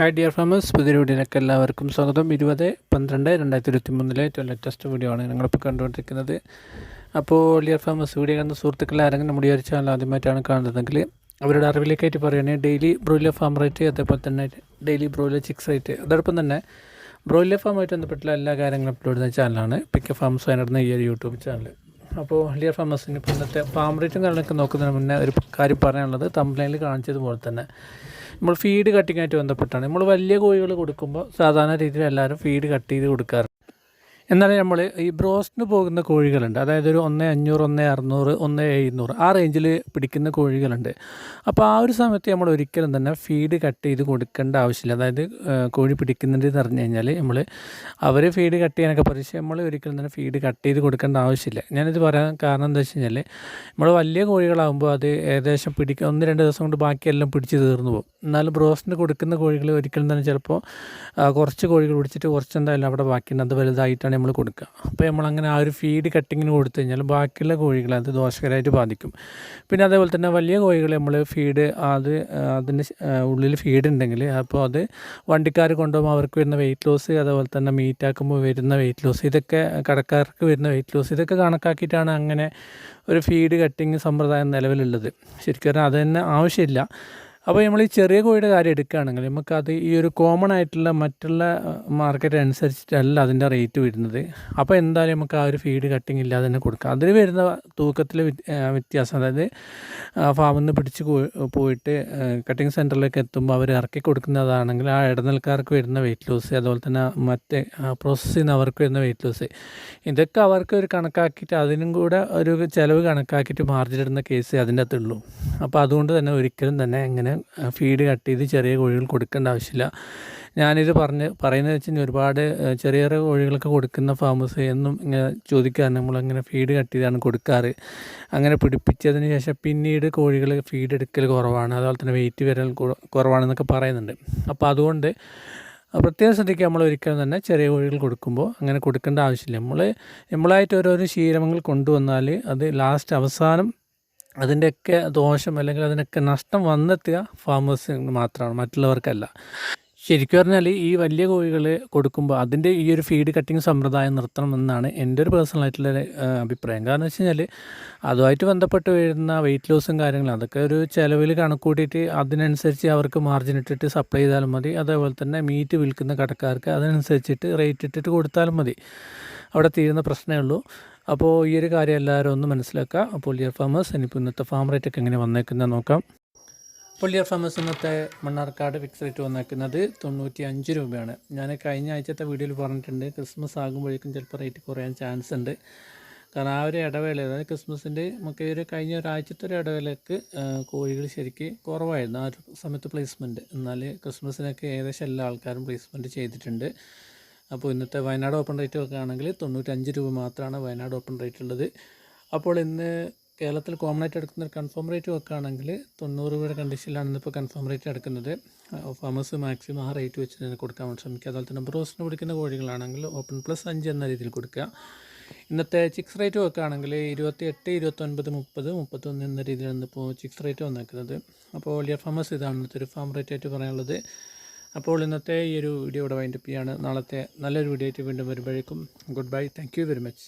Hi dear farmers പുതിയ വീഡിയോയിലേക്ക് എല്ലാവർക്കും സ്വാഗതം. ഇരുപത് പന്ത്രണ്ട് രണ്ടായിരത്തി ഇരുപത്തി മൂന്നിലെ ഏറ്റവും ലേറ്റസ്റ്റ് വീഡിയോ ആണ് നിങ്ങളിപ്പോൾ കണ്ടുകൊണ്ടിരിക്കുന്നത്. അപ്പോൾ ഡിയർ ഫാമേഴ്സ് വീഡിയോ കാണുന്ന സുഹൃത്തുക്കൾ ആരെങ്കിലും നമ്മുടെ ഒരു ചാനൽ ആദ്യമായിട്ടാണ് കാണുന്നതെങ്കിൽ അവരുടെ അറിവിലേക്കായിട്ട് പറയുകയാണെങ്കിൽ ഡെയിലി ബ്രോയിലർ ഫാം റേറ്റ് അതേപോലെ തന്നെ ഡെയിലി ബ്രോയിലർ ചിക്സ് റേറ്റ് അതോടൊപ്പം തന്നെ ബ്രോയിലർ ഫാമുമായിട്ട് ബന്ധപ്പെട്ടുള്ള എല്ലാ കാര്യങ്ങളും അപ്ലോഡ് ചെയ്യുന്ന ചാനലാണ് പിക്ക് ഫാംസ് വയനാട് ഈ ഒരു യൂട്യൂബ് ചാനൽ അപ്പോൾ ഡിയർ ഫാമേഴ്സിന് ഇപ്പോൾ ഇന്നത്തെ ഫാം റേറ്റും കാര്യങ്ങളൊക്കെ നോക്കുന്നതിന് മുന്നേ ഒരു കാര്യം പറയാനുള്ളത് തമ്പ്ലൈനിൽ കാണിച്ചതുപോലെ തന്നെ. നമ്മൾ ഫീഡ് കട്ടിങ്ങായിട്ട് ബന്ധപ്പെട്ടാണ്. നമ്മൾ വലിയ കോഴികൾ കൊടുക്കുമ്പോൾ സാധാരണ രീതിയിൽ എല്ലാവരും ഫീഡ് കട്ട് ചെയ്ത് കൊടുക്കാറ്. എന്നാൽ നമ്മൾ ഈ ബ്രോസ്റ്റിന് പോകുന്ന കോഴികളുണ്ട്. അതായത് ഒരു ഒന്ന് അഞ്ഞൂറ് ഒന്ന് അറുന്നൂറ് ഒന്ന് എഴുന്നൂറ് ആ റേഞ്ചിൽ പിടിക്കുന്ന കോഴികളുണ്ട്. അപ്പോൾ ആ ഒരു സമയത്ത് നമ്മൾ ഒരിക്കലും തന്നെ ഫീഡ് കട്ട് ചെയ്ത് കൊടുക്കേണ്ട ആവശ്യമില്ല. അതായത് കോഴി പിടിക്കുന്നുണ്ട് എന്ന് പറഞ്ഞു കഴിഞ്ഞാൽ നമ്മൾ അവർ ഫീഡ് കട്ട് ചെയ്യാനൊക്കെ പക്ഷേ നമ്മൾ ഒരിക്കലും തന്നെ ഫീഡ് കട്ട് ചെയ്ത് കൊടുക്കേണ്ട ആവശ്യമില്ല. ഞാനിത് പറയാൻ കാരണം എന്താ വെച്ച് കഴിഞ്ഞാൽ നമ്മൾ വലിയ കോഴികളാകുമ്പോൾ അത് ഏകദേശം പിടിക്കുക ഒന്ന് രണ്ട് ദിവസം കൊണ്ട് ബാക്കിയെല്ലാം പിടിച്ച് തീർന്നു പോകും. എന്നാലും ബ്രോസ്റ്റിന് കൊടുക്കുന്ന കോഴികൾ ഒരിക്കലും തന്നെ ചിലപ്പോൾ കുറച്ച് കോഴികൾ പിടിച്ചിട്ട് കുറച്ച് എന്തായാലും അവിടെ ബാക്കി അത് വലുതായിട്ടാണ് നമ്മൾ കൊടുക്കുക. അപ്പോൾ നമ്മൾ അങ്ങനെ ആ ഒരു ഫീഡ് കട്ടിങ്ങിന് കൊടുത്തു കഴിഞ്ഞാൽ ബാക്കിയുള്ള കോഴികളെ അത് ദോഷകരമായിട്ട് ബാധിക്കും. പിന്നെ അതേപോലെ തന്നെ വലിയ കോഴികൾ നമ്മൾ ഫീഡ് അത് അതിന്റെ ഉള്ളിൽ ഫീഡ് ഉണ്ടെങ്കിൽ അപ്പോൾ അത് വണ്ടിക്കാർ കൊണ്ടുപോകുമ്പോൾ അവർക്ക് വരുന്ന വെയിറ്റ് ലോസ് അതേപോലെ തന്നെ മീറ്റ് ആക്കുമ്പോൾ വരുന്ന വെയിറ്റ് ലോസ് ഇതൊക്കെ കടക്കാർക്ക് വരുന്ന വെയിറ്റ് ലോസ് ഇതൊക്കെ കണക്കാക്കിയിട്ടാണ് അങ്ങനെ ഒരു ഫീഡ് കട്ടിങ് സമ്പ്രദായം നിലവിലുള്ളത്. ശരിക്കും പറഞ്ഞാൽ അത് തന്നെ ആവശ്യമില്ല. അപ്പോൾ നമ്മൾ ഈ ചെറിയ കോഴിയുടെ കാര്യം എടുക്കുകയാണെങ്കിൽ നമുക്കത് ഈ ഒരു കോമൺ ആയിട്ടുള്ള മറ്റുള്ള മാർക്കറ്റ് അനുസരിച്ചിട്ടല്ല അതിന്റെ റേറ്റ് വരുന്നത്. അപ്പോൾ എന്തായാലും നമുക്ക് ആ ഒരു ഫീഡ് കട്ടിങ് ഇല്ലാതെ തന്നെ കൊടുക്കാം. അതിൽ വരുന്ന തൂക്കത്തിലെ വ്യത്യാസം അതായത് ഫാമിൽ നിന്ന് പിടിച്ച് പോയിട്ട് കട്ടിങ് സെന്ററിലേക്ക് എത്തുമ്പോൾ അവർ ഇറക്കി കൊടുക്കുന്നതാണെങ്കിൽ ആ ഇടനിൽക്കാർക്ക് വരുന്ന വെയിറ്റ് ലോസ് അതുപോലെ തന്നെ മറ്റേ പ്രോസസ്സ് ചെയ്യുന്ന അവർക്ക് വരുന്ന വെയിറ്റ് ലോസ് ഇതൊക്കെ അവർക്ക് ഒരു കണക്കാക്കിയിട്ട് അതിനും കൂടെ ഒരു ചിലവ് കണക്കാക്കിയിട്ട് മാർജിൻ ഇടുന്ന കേസ് അതിന്റെ അകത്തുള്ളൂ. അപ്പോൾ അതുകൊണ്ട് തന്നെ ഒരിക്കലും തന്നെ എങ്ങനെ ഫീഡ് കട്ട് ചെയ്ത് ചെറിയ കോഴികൾ കൊടുക്കേണ്ട ആവശ്യമില്ല. ഞാനിത് പറഞ്ഞ് പറയുന്നത് വെച്ച് കഴിഞ്ഞാൽ ഒരുപാട് ചെറിയ ചെറിയ കോഴികളൊക്കെ കൊടുക്കുന്ന ഫാമേഴ്സ് എന്നും ഇങ്ങനെ ചോദിക്കാറ് നമ്മളങ്ങനെ ഫീഡ് കട്ട് ചെയ്താണ് കൊടുക്കാറ്. അങ്ങനെ പിടിപ്പിച്ചതിന് ശേഷം പിന്നീട് കോഴികൾ ഫീഡ് എടുക്കൽ കുറവാണ്. അതുപോലെ തന്നെ വെയിറ്റ് വരൽ കുറവാണെന്നൊക്കെ പറയുന്നുണ്ട്. അപ്പോൾ അതുകൊണ്ട് പ്രത്യേകം ശ്രദ്ധിക്കുക. നമ്മൾ ഒരിക്കലും തന്നെ ചെറിയ കോഴികൾ കൊടുക്കുമ്പോൾ അങ്ങനെ കൊടുക്കേണ്ട ആവശ്യമില്ല. നമ്മൾ നമ്മളായിട്ട് ഓരോരോ ശീലങ്ങൾ കൊണ്ടുവന്നാൽ അത് ലാസ്റ്റ് അവസാനം അതിന്റെയൊക്കെ ദോഷം അല്ലെങ്കിൽ അതിനൊക്കെ നഷ്ടം വന്നെത്തുക ഫാമേഴ്സിന് മാത്രമാണ് മറ്റുള്ളവർക്കല്ല. ശരിക്കും പറഞ്ഞാൽ ഈ വലിയ കോഴികൾ കൊടുക്കുമ്പോൾ അതിന്റെ ഈ ഒരു ഫീഡ് കട്ടിങ് സമ്പ്രദായം നിർത്തണം എന്നാണ് എന്റെ ഒരു പേഴ്സണൽ ആയിട്ടുള്ള അഭിപ്രായം. കാരണം വെച്ച് കഴിഞ്ഞാൽ അതുമായിട്ട് ബന്ധപ്പെട്ട് വരുന്ന വെയിറ്റ് ലോസും കാര്യങ്ങളും അതൊക്കെ ഒരു ചിലവിൽ കണക്കൂട്ടിയിട്ട് അതിനനുസരിച്ച് അവർക്ക് മാർജിൻ ഇട്ടിട്ട് സപ്ലൈ ചെയ്താലും മതി. അതേപോലെ തന്നെ മീറ്റ് വിൽക്കുന്ന കടക്കാർക്ക് അതിനനുസരിച്ചിട്ട് റേറ്റ് ഇട്ടിട്ട് കൊടുത്താലും മതി. അവിടെ തീരുന്ന പ്രശ്നമേ ഉള്ളൂ. അപ്പോൾ ഈ ഒരു കാര്യം എല്ലാവരും ഒന്ന് മനസ്സിലാക്കുക. അപ്പോൾ ലിയർ ഫാമേഴ്സ് ഇനിയിപ്പോൾ ഇന്നത്തെ ഫാം റേറ്റ് ഒക്കെ എങ്ങനെ വന്നേക്കുന്നത് നോക്കാം. അപ്പോൾ ലിയർ ഫാമേഴ്സ് ഇന്നത്തെ മണ്ണാർക്കാട് ഫിക്സ് റേറ്റ് വന്നേക്കുന്നത് തൊണ്ണൂറ്റി അഞ്ച് രൂപയാണ്. ഞാൻ കഴിഞ്ഞ ആഴ്ചത്തെ വീഡിയോയിൽ പറഞ്ഞിട്ടുണ്ട് ക്രിസ്മസ് ആകുമ്പോഴേക്കും ചിലപ്പോൾ റേറ്റ് കുറയാൻ ചാൻസ് ഉണ്ട്. കാരണം ആ ഒരു ഇടവേള അതായത് ക്രിസ്മസിന്റെ നമുക്ക് ഒരു കഴിഞ്ഞ ഒരാഴ്ചത്തെ ഒരു ഇടവേളയ്ക്ക് കോഴികൾ ശരിക്ക് കുറവായിരുന്നു. ആ ഒരു സമയത്ത് പ്ലേസ്മെന്റ് എന്നാൽ ക്രിസ്മസിനൊക്കെ ഏകദേശം എല്ലാ ആൾക്കാരും പ്ലേസ്മെന്റ് ചെയ്തിട്ടുണ്ട്. അപ്പോൾ ഇന്നത്തെ വയനാട് ഓപ്പൺ റേറ്റ് വെക്കുകയാണെങ്കിൽ തൊണ്ണൂറ്റഞ്ച് രൂപ മാത്രമാണ് വയനാട് ഓപ്പൺ റേറ്റ് ഉള്ളത്. അപ്പോൾ ഇന്ന് കേരളത്തിൽ കോമൺ ആയിട്ട് എടുക്കുന്ന ഒരു കൺഫേം റേറ്റ് വെക്കുകയാണെങ്കിൽ തൊണ്ണൂറ് രൂപയുടെ കണ്ടീഷനിലാണ് ഇന്നിപ്പോൾ കൺഫേം റേറ്റ് എടുക്കുന്നത്. ഫാമേഴ്സ് മാക്സിമം ആ റേറ്റ് വെച്ച് തന്നെ കൊടുക്കാൻ വേണ്ടി ശ്രമിക്കുക. അതുപോലെ തന്നെ ബ്രോസിന് പിടിക്കുന്ന കോഴികളാണെങ്കിൽ ഓപ്പൺ പ്ലസ് അഞ്ച് എന്ന രീതിയിൽ കൊടുക്കുക. ഇന്നത്തെ ചിക്സ് റേറ്റ് വെക്കുകയാണെങ്കിൽ ഇരുപത്തി എട്ട് ഇരുപത്തൊൻപത് മുപ്പത് മുപ്പത്തൊന്ന് എന്ന രീതിയിലാണ് ഇപ്പോൾ ചിക്സ് റേറ്റ് വന്നേക്കുന്നത്. അപ്പോൾ വലിയ ഫാമേഴ്സ് ഇതാണ് ഇന്നത്തെ ഒരു ഫാം റേറ്റ് ആയിട്ട് പറയാനുള്ളത്. അപ്പോൾ ഇന്നത്തെ ഈ ഒരു വീഡിയോ ഇവിടെ വൈൻഡപ്പ് ചെയ്യാണ്. നാളത്തെ നല്ലൊരു വീഡിയോ ആയിട്ട് വീണ്ടും വരുമ്പോഴേക്കും. Good bye thank very much